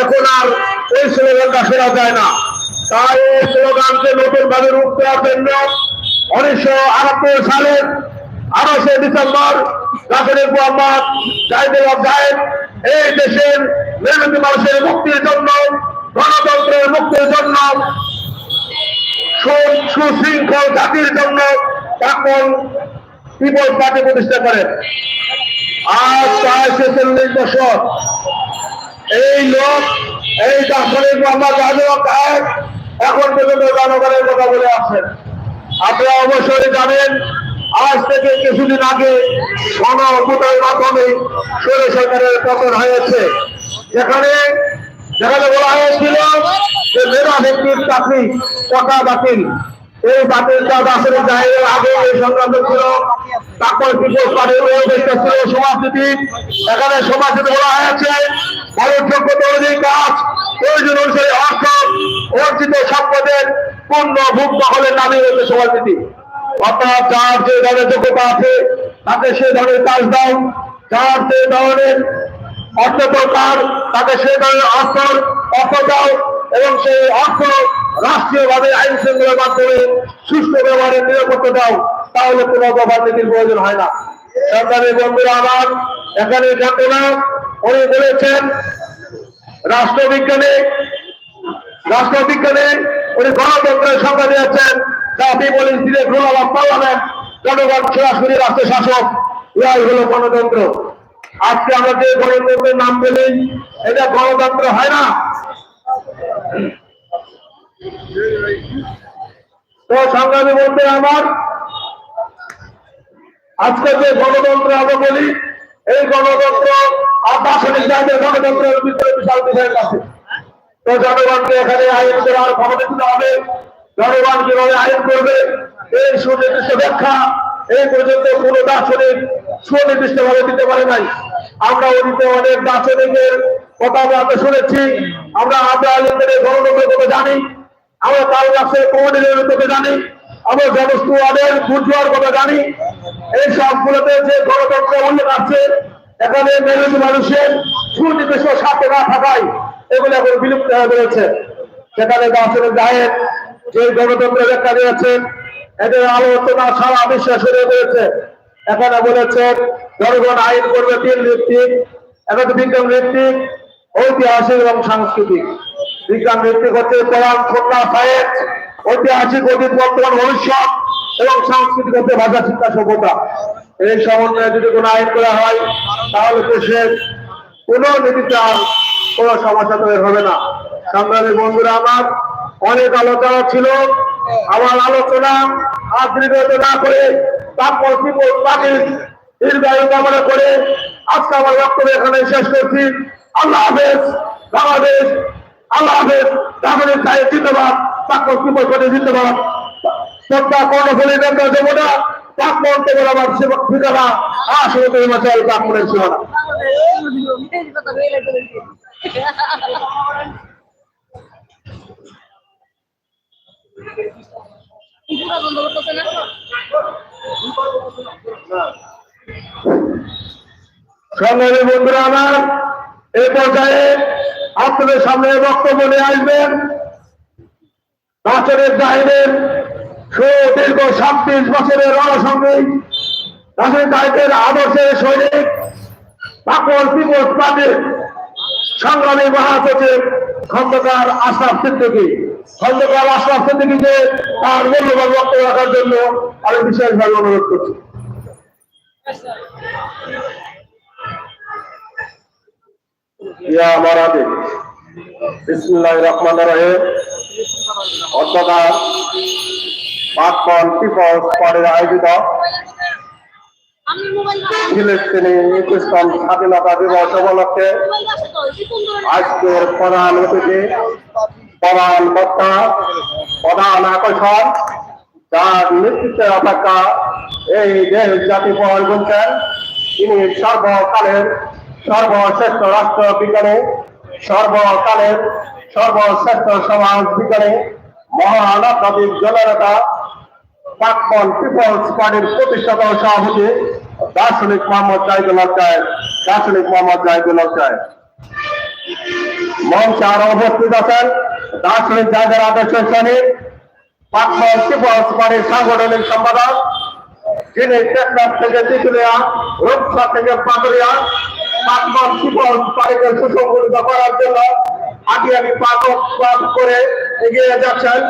এখন আর এই স্লোগানটা শোনা যায় না। তাই এই স্লোগানকে নতুন ভাবে রূপ দেওয়ার জন্য উনিশশো আটাত্তর সালের আঠাশে ডিসেম্বর রাজনীতি মোহাম্মদ জাহিদুল জাহেদ এই দেশের মেহনতি মানুষের মুক্তির জন্য, গণতন্ত্রের মুক্তির জন্য সুশৃঙ্খল জাতির জন্য তখন পিপল পার্টি প্রতিষ্ঠা করেন। আজ প্রায় ছেচল্লিশ বছর এই লোক, এই দার্শনিক মোহাম্মদ রাজুল কায়েব এখন পর্যন্ত জনগণের কথা বলে আসছেন আপনারা অবশ্যই জানেন, আজ থেকে কিছুদিন আগে গণভোটের মাধ্যমে সৌর সরকারের পতন হয়েছে। যেখানে যেখানে বলা হয়েছিল যে মেধা ব্যক্তির চাকরি টাকা বাতিল। এই বাতিলটা আসলে জাহিরের আগে এই সংক্রান্ত ছিল। তারপর পিপল পার্টির ছিল সমাজনীতি। এখানে সমাজনীতি বলা হয়েছে এবং সেই অর্থ রাষ্ট্রীয়ভাবে আইন শৃঙ্খলার মাধ্যমে সুষ্ঠু ব্যবহারের নিরাপত্তা দাও, তাহলে কোনো ব্যবহার প্রয়োজন হয় না। সরকারি বন্ধুরা আমার, এখানে ঘটনা উনি বলেছেন রাষ্ট্রবিজ্ঞানে রাষ্ট্রবিজ্ঞানে উনি গণতন্ত্রের সংজ্ঞা দিয়েছেন, যা people institute rule of parliament, জনগণ সরাসরি রাষ্ট্র শাসক ইহাই হলো গণতন্ত্র। আজকে আমরা যে গণতন্ত্রের নাম পেলেই এটা গণতন্ত্র হয় না। তো সংগ্রামী বলতে আমার, আজকে যে গণতন্ত্র আমরা বলি, এই গণতন্ত্র আর গণতন্ত্রের ভিতরে বিশাল বিষয় আছে তো জনগণকে এখানে আইন করার ক্ষমতা দিতে হবে। জনগণ কীভাবে আইন করবে, এই সুনির্দিষ্ট ব্যাখ্যা এই পর্যন্ত কোন দার্শনিক সুনির্দিষ্ট ভাবে দিতে পারে নাই। আমরা অতীতে অনেক দার্শনিকের কথা আমরা শুনেছি। আমরা আমরা গণতন্ত্রের কথা জানি। আমরা কাল গাছে কমিটির কথা জানি। আমরা জনস্তু আদের বুঝুয়ার কথা জানি। এই সবগুলোতে যে গণতন্ত্র উল্লেখ আছে, এখানে মেহনতি মানুষের সুনির্দিষ্ট স্বার্থ না থাকায় এগুলো এখন বিলুপ্ত হয়ে রয়েছে সেখানে দার্শনিক জাহেদ যে গণতন্ত্র ব্যাখ্যা দিয়েছেন এদের আলোচনা সারা বিশ্বে শুরু হয়েছে এখানে বলেছেন, জনগণ আইন করবে তিন ভিত্তিক এখন বিজ্ঞান ভিত্তিক ঐতিহাসিক এবং সাংস্কৃতিক। বিজ্ঞান ভিত্তিক হচ্ছে কোরআন খোলা সায়েন্স। ঐতিহাসিক অতীত, বর্তমান, ভবিষ্যৎ এবং সাংস্কৃতিক হচ্ছে ভাষা, শিক্ষা, সভ্যতা। এই সমন্বয়ে যদি কোনো আইন করা হয়, তাহলে দেশের কোনো নীতিতে আর কোনো সমস্যা তৈরি হবে না। সংগ্রামী বন্ধুরা আমার অনেক আলোচনা ছিল। আমার আলোচনা আর দীর্ঘত না করে তারপর পিপল পার্টির দীর্ঘায়ু কামনা করে আজকে আমার বক্তব্য এখানে শেষ করছি। আল্লাহ হাফেজ, বাংলাদেশ, আল্লাহ হাফেজ রামনের সাহেব জিন্দাবাদ তারপর পিপল পার্টি জিন্দাবাদ। সত্তা কর্ণফুলি নেতা দেবনা পাক মন্ত্রে বরাবর সেবক ঠিকানা আসলে হিমাচল কাকুরের সীমানা বন্ধুরা, আমার এই পর্যায়ে আপনাদের সামনে বক্তব্য নিয়ে আসবেন। নাচনের জাহিদের সুদীর্ঘ ছাব্বিশ বছরের রণসঙ্গী জাহিদের আদর্শের সৈনিক পাকল পিপলস পার্টির সংগ্রামী মহাসচিব খন্দকার আশরাফ সিদ্দিকী। খন্দকার আশরাফ সিদ্দিকীকে তার মূল্যবান বক্তব্য রাখার জন্য আমি বিশেষভাবে অনুরোধ করছি। বিসমুল্লাহ রহমান রহিম। অধ্যকার আয়োজিত ফিলিস্তিনি ইসলাম স্বাধীনতা দিবস উপলক্ষে আজকের প্রধান অতিথি প্রধান বক্তা প্রধান আকর্ষণ যার নেতৃত্বের অপেক্ষা এই দেশ জাতি বহন করছেন তিনি সর্বকালের সর্বশ্রেষ্ঠ রাষ্ট্র বিজ্ঞানী সর্বকালের সর্বশ্রেষ্ঠ সমাজ বিজ্ঞানী মহান আধ্যাত্মিক জননেতা প্রাক্তন পিপলস পার্টির প্রতিষ্ঠাতা সভাপতি। দার্শনিক মোহাম্মদ জাহিদুল হক সাহেব, দার্শনিক মোহাম্মদ জাহিদুল হক সাহেব। মঞ্চে আরও উপস্থিত আছেন দার্শনিক জায়গার আদর্শ শ্রেণির প্রাক্তন পিপলস পার্টির সাংগঠনিক সম্পাদক, যিনি টেকনাফ থেকে তিতুলিয়া, রূপসা থেকে পাতুরিয়া প্রাক্তন পিপলস পার্টিকে সুসংগঠিত করার জন্য আগে আমি পাঠ করে এগিয়ে যাচ্ছেন।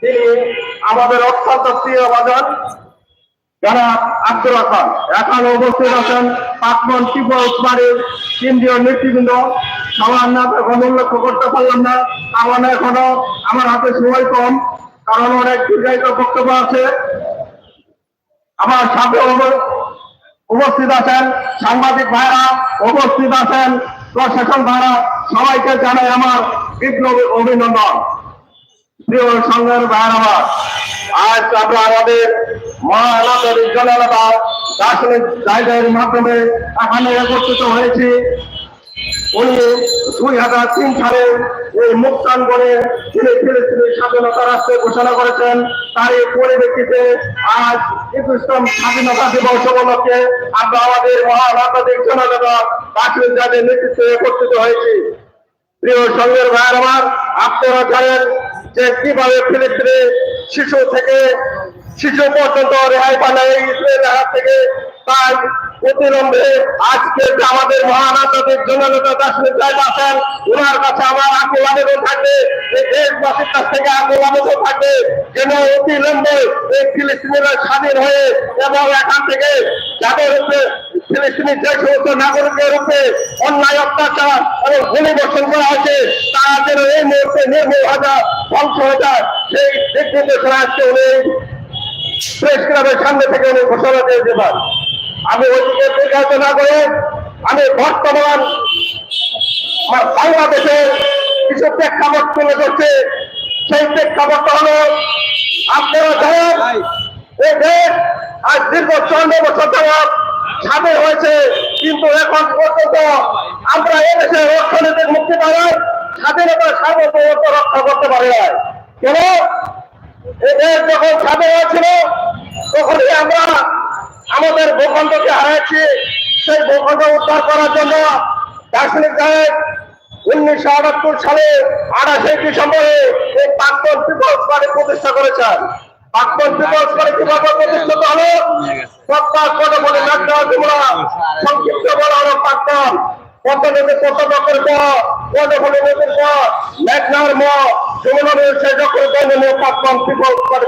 তিনি আমাদের অত্যন্ত প্রিয় বাজার যারা আব্দুল রহমান, এখন উপস্থিত আছেন প্রাক্তন পিপলস পার্টির কেন্দ্রীয় নেতৃবৃন্দ। সবার নাম এখন উল্লেখ করতে পারলাম না। কারণ এখনও, আমার হাতে সময় কম, কারণ অনেক দীর্ঘায়িত বক্তব্য আছে। আমার সাথে উপ- উপস্থিত আছেন সাংবাদিক ভাইরা, উপস্থিত আছেন প্রশাসন ভাইরা, সবাইকে জানাই আমার বিপ্লবী অভিনন্দন। প্রিয় সংঘের ভাইরাবার আজ আমরা আমাদের মহানাদের জননেতা দার্শনিক জায়গার মাধ্যমে এখানে একত্রিত হয়েছি। উনি দুই হাজার তিন সালে এই মুক্তাঙ্গনে তিনি ফিলিস্তিনের স্বাধীনতা রাষ্ট্রে ঘোষণা করেছেন। তার এই পরিপ্রেক্ষিতে আজ ইসলাম স্বাধীনতা দিবস উপলক্ষে আমরা আমাদের মহানাদের জননেতা দার্শনিক জায়গার নেতৃত্বে একত্রিত হয়েছি। প্রিয় সঙ্গের ভাইয়ের আমার, আপনারা জানেন যে কীভাবে ফিলিস্তিনি শিশু থেকে শিশু পর্যন্ত রেহাই পান ইসরায়েলের হাত থেকে তাই অতিলম্বে আজকে আমাদের মহান আন্তর্জাতিক জননেতা দার্শনিক সাহেব আছেন ওনার কাছে আমার আকুল আবেদন থাকবে দেশবাসীর কাছ থেকে আকুল আবেদন থাকবে, যেন অতিলম্বে এই ফিলিস্তিনিরা স্বাধীন হয়ে এবং এখান থেকে যাদের উপরে ফিলিস্তিনি যে সমস্ত নাগরিকের উপরে অন্যায়, অত্যাচার এবং গুলি বর্ষণ করা হয়েছে, তারা যেন এই মুহূর্তে নির্মূল হাজার ধ্বংস হয়ে যায়, সেই দিক নির্দেশনা আজকে উনি প্রেস ক্লাবের সামনে থেকে উনি ঘোষণা দিয়েছে পান আমি ওইদিকে দীর্ঘায়িত না করে আমি বর্তমান আমার বাংলাদেশের কিছু প্রেক্ষাপট তুলে ধরছে। সেই প্রেক্ষাপটটা হলো আপনারা জানেন এই দেশ আজ দীর্ঘ চন্দ্র বছর যাবৎ স্বাধীন হয়েছে। কিন্তু এখন পর্যন্ত আমরা এদেশের অর্থনৈতিক মুক্তি পাই স্বাধীনতার সার্বভৌমত্ব রক্ষা করতে পারি না কেন? এই দেশ যখন স্বাধীন হয়েছিল তখনই আমরা আমাদের ভূখণ্ডকে হারাচ্ছি সেই ভূখণ্ড উদ্ধার করার জন্য দার্শনিক সাহেব উনিশশো আটাত্তর সালে আঠাশে ডিসেম্বরে এই প্রাক্তন পিপলস পার্টি প্রতিষ্ঠা করেছেন। প্রাক্তন পিপলস পার্টি কীভাবে প্রতিষ্ঠিত হলো? সত্তার পদে পদে নাট্য তোমরা সংক্ষিপ্ত বলা হলো প্রাক্তন। পদ্মনদী পদ্মকের প পদ্মফলী নদীর প মেঘনার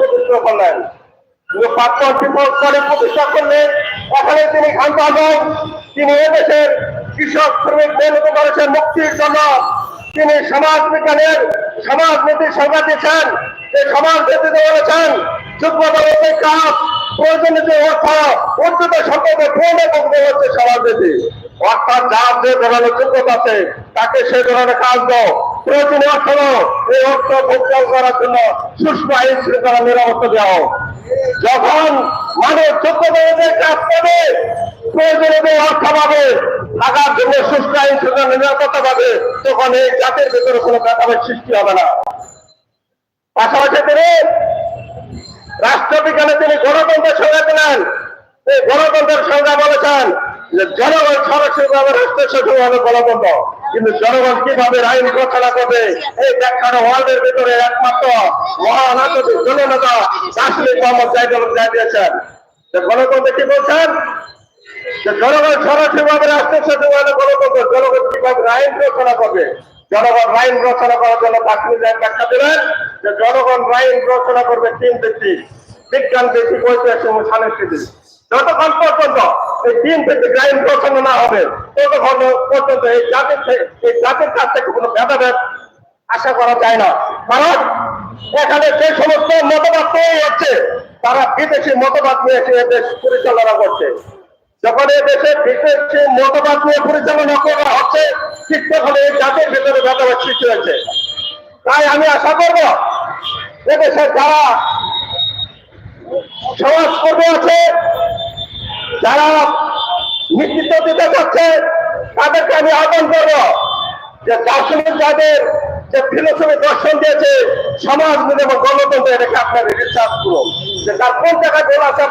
প্রতিষ্ঠা করলেন। প্রতিষ্ঠা করলেন, এখানে তিনি হন। তিনি এদেশের কৃষক শ্রমিক মেহনত করেছেন মুক্তির জন্য। তিনি সমাজ বিজ্ঞানের, সমাজ নীতি সংজ্ঞা দিয়েছেন সমাজ নীতিতে বলেছেন যোগ্যতার অপেক্ষা প্রয়োজনীয় যে অর্থ উচ্চতা সম্পর্কে পূর্ণ করতে হচ্ছে সমাজ নীতি। অর্থাৎ যার যে ধরনের যোগ্যতা আছে, তাকে সেই ধরনের কাজ দাও প্রয়োজনীয় অর্থ, এই অর্থ ভোগ করার জন্য সুষ্ঠু আইন শৃঙ্খলা নিরাপত্তা দেওয়া। হোক। যখন মানুষ যোগ্যতা অনুযায়ী কাজ পাবে প্রয়োজনীয় অর্থ পাবে, থাকার জন্য সুস্থ আইন শৃঙ্খলা নিরাপত্তা পাবে, তখন এই জাতের ভেতরে কোনো ভেদাভেদ সৃষ্টি হবে না। পাশাপাশি তিনি রাষ্ট্রবিজ্ঞানে তিনি গণতন্ত্রের সংজ্ঞা দিলেন। এই গণতন্ত্রের সংজ্ঞা বলেছেন যে জনগণ সরাসরিভাবে রাষ্ট্রের শাসন হবে গণতন্ত্র কিন্তু জনগণ কীভাবে আইন রচনা করবে, এই ব্যাখ্যাটা ওয়ার্ল্ডের ভিতরে একমাত্র মহান জননেতা দার্শনিক মোহাম্মদ জাহিদুল জাহ দিয়েছেন। যে গণতন্ত্র কি বলছেন? যে জনগণ সরাসরিভাবে রাষ্ট্রের শাসন হবে গণতন্ত্র জনগণ কীভাবে আইন রচনা করবে? জনগণ আইন রচনা করার জন্য দার্শনিক জাহ ব্যাখ্যা দিলেন। যে জনগণ আইন রচনা করবে তিন ব্যক্তি। বিজ্ঞান ভিত্তিক ঐতিহাসিক এবং সাংস্কৃতিক যতক্ষণ পর্যন্ত এই তিন ভিত্তিক আইন রচনা না হবে। ততক্ষণ পর্যন্ত এই জাতির এই জাতির কাছ থেকে কোনো ভেদাভেদ আশা করা যায় না। কারণ এখানে যে সমস্ত মতবাদ তৈরি হচ্ছে, তারা বিদেশি মতবাদ নিয়ে এসে দেশ পরিচালনা করছে। যখন এই দেশে বিদেশি মতবাদ নিয়ে পরিচালনা করা হচ্ছে, ঠিক তখন এই জাতির ভিতরে ভেদাভেদ সৃষ্টি হয়েছে। তাই আমি আশা করব এদেশের যারা সমাজকর্মী আছে যারা নেতৃত্ব দিতে চাচ্ছে, তাদেরকে আমি আহ্বান করব যে দার্শনিক যাদের যে ফিলোসফি দর্শন দিয়েছে সমাজ এবং গণতন্ত্র, এটাকে আপনার রিসার্চ করুন। যে তার কোন জায়গায় গোল আছে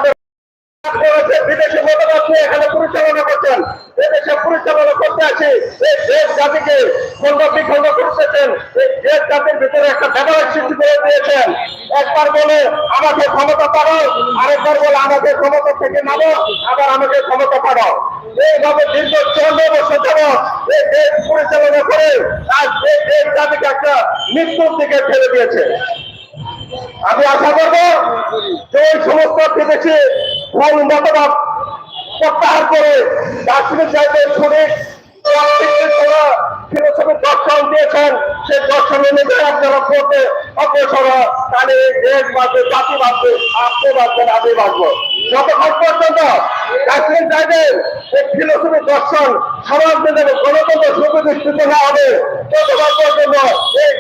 একবার বলে, আমাকে ক্ষমতা পাঠাও। আরেকবার বলে, আমাকে ক্ষমতা থেকে নামো। আবার, আমাকে ক্ষমতা পাঠাও। এইভাবে দীর্ঘ চৌন্ন বছর যাব এই দেশ পরিচালনা করে আজ এই দেশ জাতিকে একটা মৃত্যুর দিকে ফেলে দিয়েছে। আমি আশা করব যে এই সমস্ত বিদেশি ভুল মতবাদ প্রত্যাহার করে দার্শনিক জায়গায় ফিলোসফি দর্শন মেনে গণতন্ত্র না হবে, ততক্ষণ পর্যন্ত এই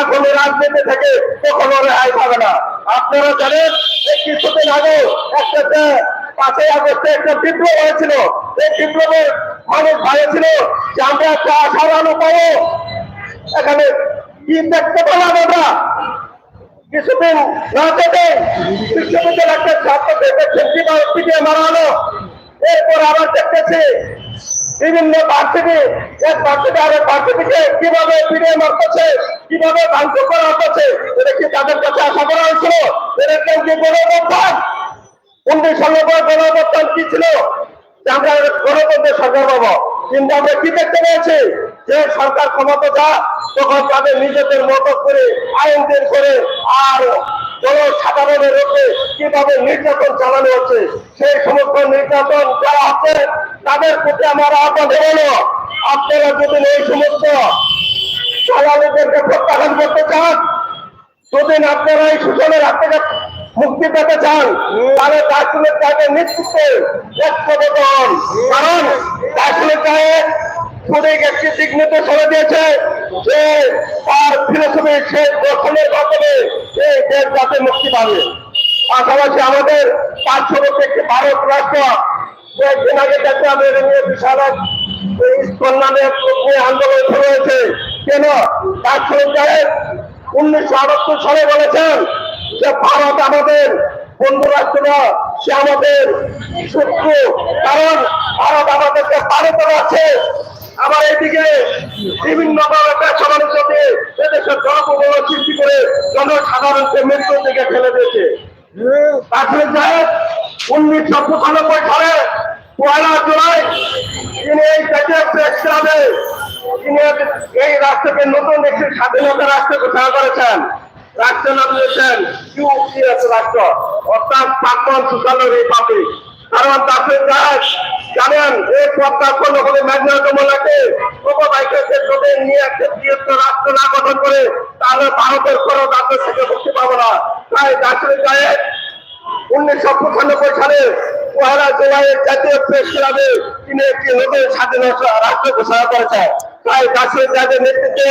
জাতি রাজনীতি থেকে কখনো রেহাই পাবে না। আপনারা জানেন কিছুদিন আগে একটা পাঁচই আগস্টে একটা বিপ্লব হয়েছিল, এই বিপ্লবের মানুষ ভাবেছিল যে আমরা একটা আশার আলো পাবো। এখানে কি দেখতে পেলাম আমরা? কিছুদিন না থেকে বিশ্ববিদ্যালয়ের একটা পিটিয়ে মারা হলো এরপর আবার দেখতেছি বিভিন্ন ভার্সিটি এক ভার্সিটি আরেক ভার্সিটিকে কীভাবে ফিরিয়ে মারতেছে কীভাবে ভাঙচুর করা হচ্ছে, এটা কি তাদের কাছে আশা করা হয়েছিল? এরকম কি গণঅভ্যুত্থান? উনিশশো নব্বই গণঅভ্যুত্থান কি ছিল? আমরা গণতন্ত্রের সরকার পাবো কিন্তু আমরা কি দেখতে পেয়েছি? যে সরকার ক্ষমতা তখন তাদের নিজেদের মতো করে আইন করে আর নির্যাতন চালানো হচ্ছে? সেই নির্যাতন যারা হচ্ছে তাদের করতে চান এই মুক্তি পেতে চান, তাহলে দার্শনিক কাজের নেতৃত্বে একমত হন কারণ দার্শনিক কাজের সুদিক একটি দিক নির্দেশনা দিয়েছে যে তার ফিলোসফি সে দর্শনের মাধ্যমে এই দেশ যাতে মুক্তি পাবে। পাশাপাশি আমাদের পার্শ্ববর্তী একটি ভারত রাষ্ট্র কয়েকদিন আগে দেখলাম এর নিয়ে বিশাল আন্দোলন শুরু হয়েছে। কেন? দার্শনিক কাজের উনিশশো আটাত্তর সালে বলেছেন যে ভারত আমাদের বন্ধু রাষ্ট্র সে আমাদের শত্রু। কারণ ভারত আমাদেরকে পালিত আছে আবার এদিকে বিভিন্ন ভাবে ব্যবসা বাণিজ্য দিয়ে এদেশের জনপ্রবল সৃষ্টি করে জনসাধারণকে মৃত্যুর দিকে ফেলে দিয়েছে। তারপরে যায় উনিশশো পঁচানব্বই সালে পয়লা জুলাই তিনি এই জাতীয় প্রেস ক্লাবে তিনি এই রাষ্ট্রকে নতুন একটি স্বাধীনতা রাষ্ট্র ঘোষণা করেছেন। রাষ্ট্রের নাম দিয়েছেন ইউপিএস রাষ্ট্র, অর্থাৎ প্রাক্তন সোশ্যাল রিপাবলিক। কারণ তাকে গাছ জানেন, এই প্রত্যাখ্যান হলে ম্যাগনাত মোল্লাকে উপবাইকে যদি নিয়ে একটা বৃহত্তর রাষ্ট্র না গঠন করে, তাহলে ভারতের কোনো রাজ্য থেকে মুক্তি পাবো না। তাই দার্শনিক গায়ে উনিশশো পঁচানব্বই সালে পয়লা জুলাইয়ের জাতীয় প্রেস ক্লাবে তিনি একটি নতুন স্বাধীনতা রাষ্ট্র ঘোষণা করেছেন। তাই দার্শনিক যাদের নেতৃত্বে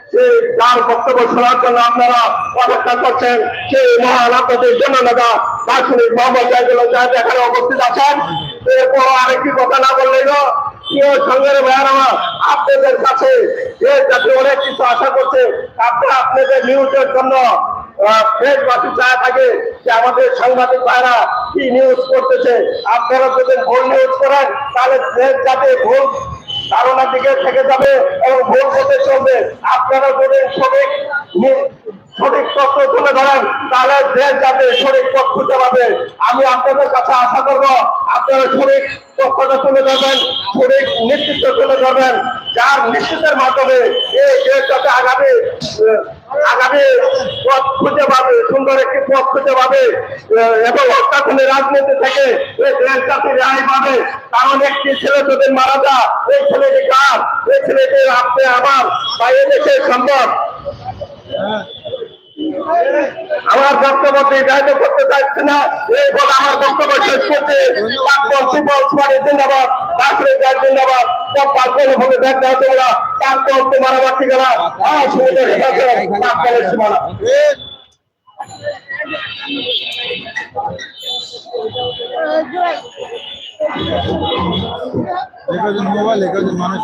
সেই যার বক্তব্য শোনার জন্য আপনারা অপেক্ষা করছেন। সেই মহান আপনাদের জন্য নেতা দার্শনিক মোহাম্মদ জাহিদুল জাহেদ এখানে উপস্থিত আছেন। এরপর আরেকটি কথা না বললেই আপনাদের কাছে যে জাতি অনেক কিছু আশা করছে। আপনারা আপনাদের নিউজের জন্য দেশবাসী চায় থাকে যে আমাদের সাংবাদিক ভাইরা কি নিউজ করতেছে। আপনারা যদি ভুল নিউজ করেন, তাহলে দেশ যাতে ভুল ধারণার দিকে থেকে যাবে এবং ভুল হতে চলবে। আপনারা যদি সঠিক সঠিক তথ্য তুলে ধরেন, তাহলে দেশ যাতে সঠিক পথ খুঁজে পাবে। আমি আপনাদের কাছে আশা করব, আপনারা সঠিক পক্ষটা তুলে ধরবেন, সঠিক নেতৃত্ব তুলে ধরবেন। যার নেতৃত্বের মাধ্যমে এই দেশ যাতে আগামী আগামী পথ খুঁজে পাবে, সুন্দর একটি পথ খুঁজে পাবে এবং অত্যাধুনিক রাজনীতি থেকে এই দেশ যাতে রেহাই পাবে। কারণ একটি ছেলে যদি মারা যা এই ছেলেটি কার? এই ছেলেটি আপনি আমার বা এদেশের সম্ভব আমার বক্তব্য দীর্ঘায়িত করতে চাইছি না। এই বলে আমার বক্তব্য শেষ সুমারি জিন্দাবাদ। যার জিন্দাবাদ। সব প্রাক্তন হবে দেখ না তোমরা। প্রাক্তন তোমার আমার ঠিকানা আমার সমুদ্রের কাছে প্রাক্তনের সীমানা একজন মোবাইল একজন মানুষ